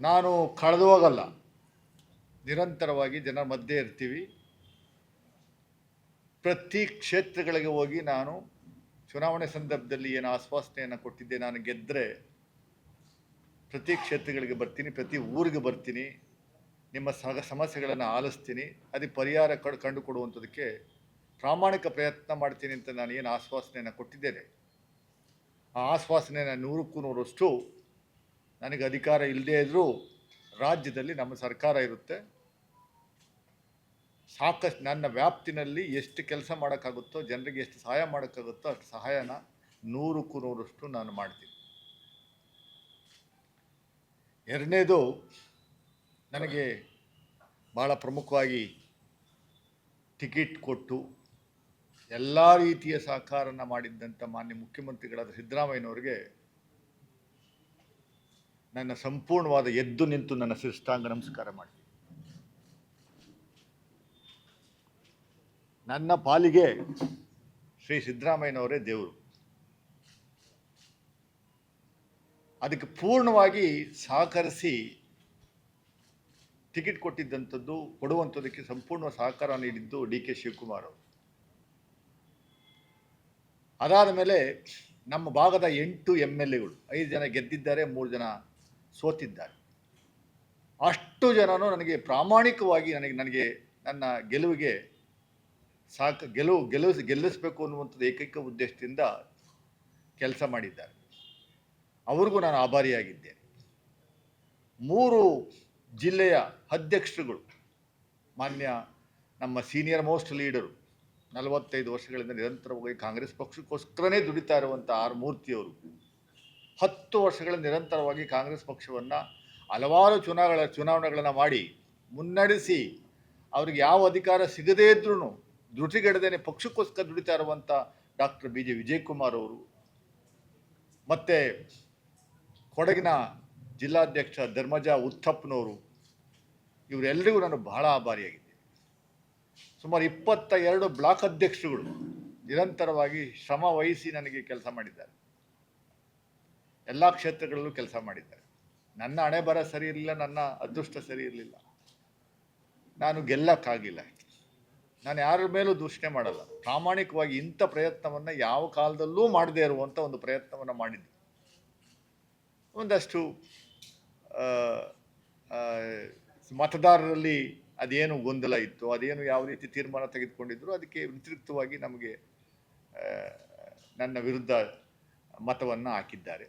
ನಾನು ಕಳೆದು ಹೋಗಲ್ಲ. ನಿರಂತರವಾಗಿ ಜನರ ಮಧ್ಯೆ ಇರ್ತೀವಿ. ಪ್ರತಿ ಕ್ಷೇತ್ರಗಳಿಗೆ ಹೋಗಿ ನಾನು ಚುನಾವಣೆ ಸಂದರ್ಭದಲ್ಲಿ ಏನು ಆಶ್ವಾಸನೆಯನ್ನು ಕೊಟ್ಟಿದ್ದೆ ನಾನು ಗೆದ್ದರೆ ಪ್ರತಿ ಕ್ಷೇತ್ರಗಳಿಗೆ ಬರ್ತೀನಿ, ಪ್ರತಿ ಊರಿಗೆ ಬರ್ತೀನಿ, ನಿಮ್ಮ ಸಹ ಸಮಸ್ಯೆಗಳನ್ನು ಆಲಿಸ್ತೀನಿ ಅದಕ್ಕೆ ಪರಿಹಾರ ಕಡ್ ಕಂಡುಕೊಡುವಂಥದಕ್ಕೆ ಪ್ರಾಮಾಣಿಕ ಪ್ರಯತ್ನ ಮಾಡ್ತೀನಿ ಅಂತ ನಾನು ಏನು ಆಶ್ವಾಸನೆಯನ್ನು ಕೊಟ್ಟಿದ್ದೇನೆ. ಆ ಆಶ್ವಾಸನೆಯನ್ನು ನೂರಕ್ಕೂ ನೂರಷ್ಟು ನನಗೆ ಅಧಿಕಾರ ಇಲ್ಲದೇ ಇದ್ದರೂ ರಾಜ್ಯದಲ್ಲಿ ನಮ್ಮ ಸರ್ಕಾರ ಇರುತ್ತೆ. ಸಾಕಷ್ಟು ನನ್ನ ವ್ಯಾಪ್ತಿನಲ್ಲಿ ಎಷ್ಟು ಕೆಲಸ ಮಾಡೋಕ್ಕಾಗುತ್ತೋ, ಜನರಿಗೆ ಎಷ್ಟು ಸಹಾಯ ಮಾಡೋಕ್ಕಾಗುತ್ತೋ ಅಷ್ಟು ಸಹಾಯನ ನೂರಕ್ಕೂ ನೂರಷ್ಟು ನಾನು ಮಾಡ್ತೀನಿ. ಎರಡನೇದು, ನನಗೆ ಭಾಳ ಪ್ರಮುಖವಾಗಿ ಟಿಕೆಟ್ ಕೊಟ್ಟು ಎಲ್ಲ ರೀತಿಯ ಸಹಕಾರನ ಮಾಡಿದ್ದಂಥ ಮಾನ್ಯ ಮುಖ್ಯಮಂತ್ರಿಗಳಾದ ಸಿದ್ದರಾಮಯ್ಯನವರಿಗೆ ನನ್ನ ಸಂಪೂರ್ಣವಾದ ಎದ್ದು ನಿಂತು ನನ್ನ ಶಿಷ್ಟಾಂಗ ನಮಸ್ಕಾರ ಮಾಡಿ ನನ್ನ ಪಾಲಿಗೆ ಶ್ರೀ ಸಿದ್ದರಾಮಯ್ಯನವರೇ ದೇವರು. ಅದಕ್ಕೆ ಪೂರ್ಣವಾಗಿ ಸಹಕರಿಸಿ ಟಿಕೆಟ್ ಕೊಟ್ಟಿದ್ದಂಥದ್ದು ಕೊಡುವಂಥದ್ದಕ್ಕೆ ಸಂಪೂರ್ಣ ಸಹಕಾರ ನೀಡಿದ್ದು ಡಿ ಕೆ ಶಿವಕುಮಾರ್ ಅವರು. ಅದಾದ ಮೇಲೆ ನಮ್ಮ ಭಾಗದ ಎಂಟು ಎಂ ಎಲ್ ಎಗಳು, ಐದು ಜನ ಗೆದ್ದಿದ್ದಾರೆ, ಮೂರು ಜನ ಸೋತಿದ್ದಾರೆ. ಅಷ್ಟು ಜನನು ನನಗೆ ಪ್ರಾಮಾಣಿಕವಾಗಿ ನನಗೆ ನನಗೆ ನನ್ನ ಗೆಲುವಿಗೆ ಸಾಕು, ಗೆಲುವು ಗೆಲುವು ಗೆಲ್ಲಿಸಬೇಕು ಅನ್ನುವಂಥದ್ದು ಏಕೈಕ ಉದ್ದೇಶದಿಂದ ಕೆಲಸ ಮಾಡಿದ್ದಾರೆ. ಅವ್ರಿಗೂ ನಾನು ಆಭಾರಿಯಾಗಿದ್ದೇನೆ. ಮೂರು ಜಿಲ್ಲೆಯ ಅಧ್ಯಕ್ಷರುಗಳು, ಮಾನ್ಯ ನಮ್ಮ ಸೀನಿಯರ್ ಮೋಸ್ಟ್ ಲೀಡರು ನಲವತ್ತೈದು ವರ್ಷಗಳಿಂದ ನಿರಂತರವಾಗಿ ಕಾಂಗ್ರೆಸ್ ಪಕ್ಷಕ್ಕೋಸ್ಕರನೇ ದುಡಿತಾ ಇರುವಂಥ ಆರ್ ಮೂರ್ತಿಯವರು ಹತ್ತು ವರ್ಷಗಳ ನಿರಂತರವಾಗಿ ಕಾಂಗ್ರೆಸ್ ಪಕ್ಷವನ್ನು ಹಲವಾರು ಚುನಾವಣೆ, ಚುನಾವಣೆಗಳನ್ನು ಮಾಡಿ ಮುನ್ನಡೆಸಿ ಅವ್ರಿಗೆ ಯಾವ ಅಧಿಕಾರ ಸಿಗದೇ ಇದ್ರೂ ಧೃತಿಗೆಡದೇನೆ ಪಕ್ಷಕ್ಕೋಸ್ಕರ ದುಡಿತಾ ಇರುವಂಥ ಡಾಕ್ಟರ್ ಬಿ ಜೆ ವಿಜಯಕುಮಾರ್ ಅವರು. ಮತ್ತು ಕೊಡಗಿನ ಜಿಲ್ಲಾಧ್ಯಕ್ಷ ಧರ್ಮಜ ಉತ್ತಪ್ಪನವರು ಇವರೆಲ್ಲರಿಗೂ ನಾನು ಬಹಳ ಆಭಾರಿಯಾಗಿದ್ದೆ ಸುಮಾರು ಇಪ್ಪತ್ತ ಎರಡು ಬ್ಲಾಕ್ ಅಧ್ಯಕ್ಷರುಗಳು ನಿರಂತರವಾಗಿ ಶ್ರಮ ವಹಿಸಿ ನನಗೆ ಕೆಲಸ ಮಾಡಿದ್ದಾರೆ. ಎಲ್ಲ ಕ್ಷೇತ್ರಗಳಲ್ಲೂ ಕೆಲಸ ಮಾಡಿದ್ದಾರೆ. ನನ್ನ ಹಣೆ ಬರ ಸರಿ ಇರಲಿಲ್ಲ, ನನ್ನ ಅದೃಷ್ಟ ಸರಿ ಇರಲಿಲ್ಲ. ನಾನು ಗೆಲ್ಲಕ್ಕಾಗಿಲ್ಲ. ನಾನು ಯಾರ ಮೇಲೂ ದೂಷಣೆ ಮಾಡಲ್ಲ. ಪ್ರಾಮಾಣಿಕವಾಗಿ ಇಂಥ ಪ್ರಯತ್ನವನ್ನು ಯಾವ ಕಾಲದಲ್ಲೂ ಮಾಡದೇ ಇರುವಂಥ ಒಂದು ಪ್ರಯತ್ನವನ್ನು ಮಾಡಿದ್ದೆ. ಒಂದಷ್ಟು ಮತದಾರರಲ್ಲಿ ಅದೇನು ಗೊಂದಲ ಇತ್ತು, ಅದೇನು ಯಾವ ರೀತಿ ತೀರ್ಮಾನ ತೆಗೆದುಕೊಂಡಿದ್ರು, ಅದಕ್ಕೆ ವ್ಯತಿರಿಕ್ತವಾಗಿ ನಮಗೆ ನನ್ನ ವಿರುದ್ಧ ಮತವನ್ನು ಹಾಕಿದ್ದಾರೆ.